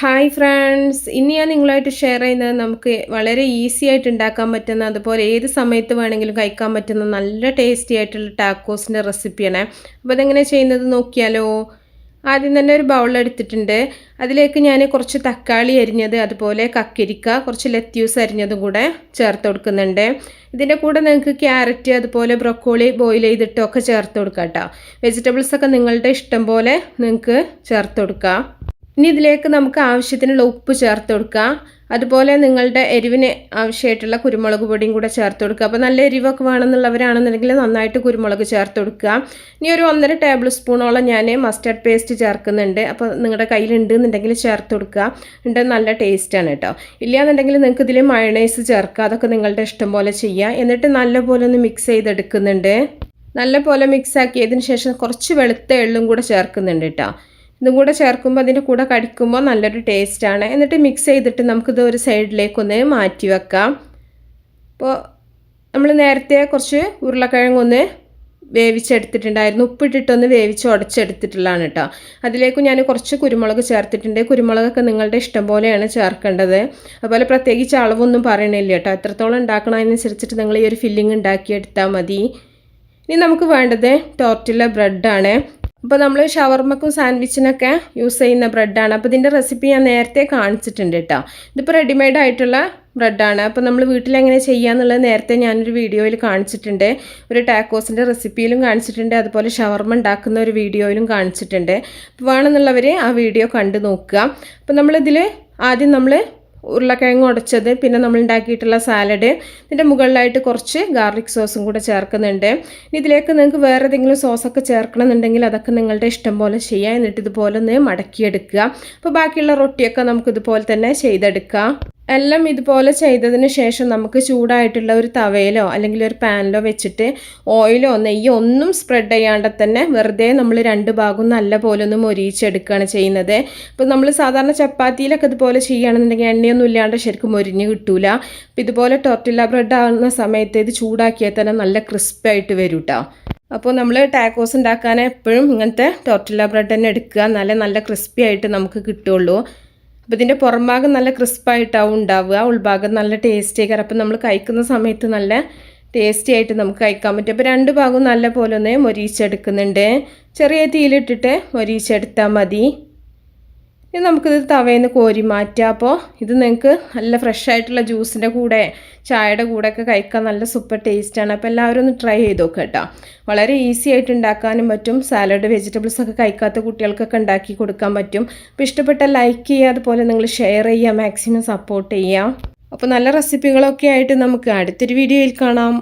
Hi friends ഇന്ന് ഞാൻ നിങ്ങളായിട്ട് ഷെയർ ചെയ്യുന്നത് നമുക്ക് വളരെ ഈസി ആയിട്ട് ഉണ്ടാക്കാൻ പറ്റുന്ന അതുപോലെ ഏത് സമയത്ത് വേണമെങ്കിലും കഴിക്കാൻ പറ്റുന്ന നല്ല ടേസ്റ്റി ആയിട്ടുള്ള ടാക്കോസിന്റെ റെസിപ്പിയാണ് അപ്പോൾ അതെങ്ങനെ ചെയ്യുന്നത് നോക്കിയാലോ? ആദ്യം തന്നെ ഒരു ബൗൾ എടുത്തിട്ടുണ്ട്. അതിലേക്ക് ഞാൻ കുറച്ച് തക്കാളി അരിഞ്ഞത് അതുപോലെ കക്കരിക്ക കുറച്ച് ലത്യൂസ് അരിഞ്ഞതും കൂടെ ചേർത്ത് കൊടുക്കുന്നുണ്ട്. ഇതിന്റെ കൂടെ നിങ്ങൾക്ക് ക്യാരറ്റ് അതുപോലെ ബ്രൊക്കോളി ബോയിൽ ചെയ്തിട്ടൊക്കെ ചേർത്ത് കൊടുക്കാം കേട്ടോ. വെജിറ്റബിൾസൊക്കെ നിങ്ങളുടെ ഇഷ്ടം പോലെ നിങ്ങൾക്ക് ചേർത്ത് കൊടുക്കാം. ഇനി ഇതിലേക്ക് നമുക്ക് ആവശ്യത്തിനുള്ള ഉപ്പ് ചേർത്ത് കൊടുക്കുക അതുപോലെ നിങ്ങളുടെ എരിവിന് ആവശ്യമായിട്ടുള്ള കുരുമുളക് പൊടിയും കൂടെ ചേർത്ത് കൊടുക്കുക. അപ്പോൾ നല്ല എരിവൊക്കെ വേണമെന്നുള്ളവരാണെന്നുണ്ടെങ്കിൽ നന്നായിട്ട് കുരുമുളക് ചേർത്ത് കൊടുക്കുക. ഇനി ഒരു ഒന്നര ടേബിൾ സ്പൂണോളം ഞാൻ മസ്റ്റർഡ് പേസ്റ്റ് ചേർക്കുന്നുണ്ട്. അപ്പോൾ നിങ്ങളുടെ കയ്യിലുണ്ട് എന്നുണ്ടെങ്കിൽ ചേർത്ത് കൊടുക്കുക. ഉണ്ട് നല്ല ടേസ്റ്റാണ് കേട്ടോ. ഇല്ലയെന്നുണ്ടെങ്കിൽ നിങ്ങൾക്ക് ഇതിൽ മയണൈസ് ചേർക്കുക. അതൊക്കെ നിങ്ങളുടെ ഇഷ്ടം പോലെ ചെയ്യുക. എന്നിട്ട് നല്ലപോലെ ഒന്ന് മിക്സ് ചെയ്തെടുക്കുന്നുണ്ട്. നല്ലപോലെ മിക്സ് ആക്കിയതിന് ശേഷം കുറച്ച് വെളുത്ത എള്ളും കൂടെ ചേർക്കുന്നുണ്ട് കേട്ടോ. ഇതും കൂടെ ചേർക്കുമ്പോൾ അതിന്റെ കൂടെ കടിക്കുമ്പോൾ നല്ലൊരു ടേസ്റ്റാണ് എന്നിട്ട് മിക്സ് ചെയ്തിട്ട് നമുക്കിത് ഒരു സൈഡിലേക്കൊന്ന് മാറ്റി വെക്കാം. അപ്പോൾ നമ്മൾ നേരത്തെ കുറച്ച് ഉരുളക്കിഴങ്ങൊന്ന് വേവിച്ചെടുത്തിട്ടുണ്ടായിരുന്നു. ഉപ്പിട്ടിട്ടൊന്ന് വേവിച്ച് ഉടച്ചെടുത്തിട്ടുള്ളതാണ് കേട്ടോ അതിലേക്ക് ഞാൻ കുറച്ച് കുരുമുളക് ചേർത്തിട്ടുണ്ട്. കുരുമുളകൊക്കെ നിങ്ങളുടെ ഇഷ്ടം പോലെയാണ് ചേർക്കേണ്ടത്. അതുപോലെ പ്രത്യേകിച്ച് അളവൊന്നും പറയണില്ല കേട്ടോ എത്രത്തോളം ഉണ്ടാക്കണതിനനുസരിച്ചിട്ട് നിങ്ങൾ ഈ ഒരു ഫില്ലിങ് ഉണ്ടാക്കിയെടുത്താൽ മതി. ഇനി നമുക്ക് വേണ്ടത് ടോർട്ടില്ല ബ്രെഡാണ് അപ്പോൾ നമ്മൾ ഷവർമ്മക്കും സാൻഡ്വിച്ചിനൊക്കെ യൂസ് ചെയ്യുന്ന ബ്രെഡാണ്. അപ്പോൾ ഇതിന്റെ റെസിപ്പി ഞാൻ നേരത്തെ കാണിച്ചിട്ടുണ്ട് കേട്ടോ. ഇതിപ്പോൾ റെഡിമെയ്ഡ് ആയിട്ടുള്ള ബ്രെഡാണ്. അപ്പോൾ നമ്മൾ വീട്ടിലെങ്ങനെ ചെയ്യാന്നുള്ളത് നേരത്തെ ഞാനൊരു വീഡിയോയിൽ കാണിച്ചിട്ടുണ്ട്. ഒരു ടാക്കോസിന്റെ റെസിപ്പിയിലും കാണിച്ചിട്ടുണ്ട്. അതുപോലെ ഷവർമ്മ ഉണ്ടാക്കുന്ന ഒരു വീഡിയോയിലും കാണിച്ചിട്ടുണ്ട്. അപ്പോൾ വേണമെന്നുള്ളവർ ആ വീഡിയോ കണ്ടു നോക്കുക. അപ്പോൾ നമ്മളിതിൽ ആദ്യം നമ്മൾ ഉരുളക്കിഴങ്ങ് ഉടച്ചത് പിന്നെ നമ്മൾ ഉണ്ടാക്കിയിട്ടുള്ള സാലഡ് ഇതിന്റെ മുകളിലായിട്ട് കുറച്ച് ഗാർലിക് സോസും കൂടെ ചേർക്കുന്നുണ്ട്. ഇതിലേക്ക് നിങ്ങൾക്ക് വേറെ ഏതെങ്കിലും സോസൊക്കെ ചേർക്കണമെന്നുണ്ടെങ്കിൽ അതൊക്കെ നിങ്ങളുടെ ഇഷ്ടം പോലെ ചെയ്യാം. എന്നിട്ട് ഇതുപോലെ ഒന്ന് മടക്കിയെടുക്കുക. അപ്പോൾ ബാക്കിയുള്ള റൊട്ടിയൊക്കെ നമുക്കിതുപോലെ തന്നെ ചെയ്തെടുക്കാം. എല്ലാം ഇതുപോലെ ചെയ്തതിന് ശേഷം നമുക്ക് ചൂടായിട്ടുള്ള ഒരു തവയിലോ അല്ലെങ്കിൽ ഒരു പാനിലോ വെച്ചിട്ട് ഓയിലോ നെയ്യോ ഒന്നും സ്പ്രെഡ് ചെയ്യാണ്ട് തന്നെ വെറുതെ നമ്മൾ രണ്ട് ഭാഗവും നല്ല പോലെ ഒന്ന് മൊരിയിച്ചെടുക്കുകയാണ് ചെയ്യുന്നത്. അപ്പോൾ നമ്മൾ സാധാരണ ചപ്പാത്തിയിലൊക്കെ ഇതുപോലെ ചെയ്യുകയാണെന്നുണ്ടെങ്കിൽ എണ്ണയൊന്നും ഇല്ലാണ്ട് ശരിക്കും മൊരിഞ്ഞ് കിട്ടൂല. അപ്പോൾ ഇതുപോലെ ടോർട്ടില്ല ബ്രെഡ് ആകുന്ന സമയത്ത് ഇത് ചൂടാക്കിയാൽ തന്നെ നല്ല ക്രിസ്പായിട്ട് വരും കേട്ടോ അപ്പോൾ നമ്മൾ ടാക്കോസ് ഉണ്ടാക്കാൻ എപ്പോഴും ഇങ്ങനത്തെ ടോർട്ടില്ല ബ്രെഡ് തന്നെ എടുക്കുക. നല്ല നല്ല ക്രിസ്പി ആയിട്ട് നമുക്ക് കിട്ടുള്ളൂ. അപ്പോൾ ഇതിന്റെ പുറംഭാഗം നല്ല ക്രിസ്പായിട്ടാവും ഉണ്ടാവുക. ഉൾഭാഗം നല്ല ടേസ്റ്റി ആയിരിക്കും അപ്പം നമ്മൾ കഴിക്കുന്ന സമയത്ത് നല്ല ടേസ്റ്റി ആയിട്ട് നമുക്ക് കഴിക്കാൻ പറ്റും. അപ്പോൾ രണ്ട് ഭാഗവും നല്ല പോലെ ഒന്ന് മൊരീച്ചെടുക്കുന്നുണ്ട്. ചെറിയ തീയിലിട്ടിട്ട് മൊരീച്ചെടുത്താൽ മതി. ഇനി നമുക്കിത് തവയിൽ നിന്ന് കോരി മാറ്റാം. അപ്പോൾ ഇത് നിങ്ങൾക്ക് നല്ല ഫ്രഷ് ആയിട്ടുള്ള ജ്യൂസിന്റെ കൂടെ ചായയുടെ കൂടെ ഒക്കെ കഴിക്കാൻ നല്ല സൂപ്പർ ടേസ്റ്റാണ് അപ്പോൾ എല്ലാവരും ഒന്ന് ട്രൈ ചെയ്ത് നോക്കുക കേട്ടോ. വളരെ ഈസി ആയിട്ട് ഉണ്ടാക്കാനും പറ്റും. സാലഡ് വെജിറ്റബിൾസ് ഒക്കെ കഴിക്കാത്ത കുട്ടികൾക്കൊക്കെ ഉണ്ടാക്കി കൊടുക്കാൻ പറ്റും. അപ്പോൾ ഇഷ്ടപ്പെട്ട ലൈക്ക് ചെയ്യുക അതുപോലെ നിങ്ങൾ ഷെയർ ചെയ്യുക മാക്സിമം സപ്പോർട്ട് ചെയ്യുക. അപ്പോൾ നല്ല റെസിപ്പികളൊക്കെ ആയിട്ട് നമുക്ക് അടുത്തൊരു വീഡിയോയിൽ കാണാം.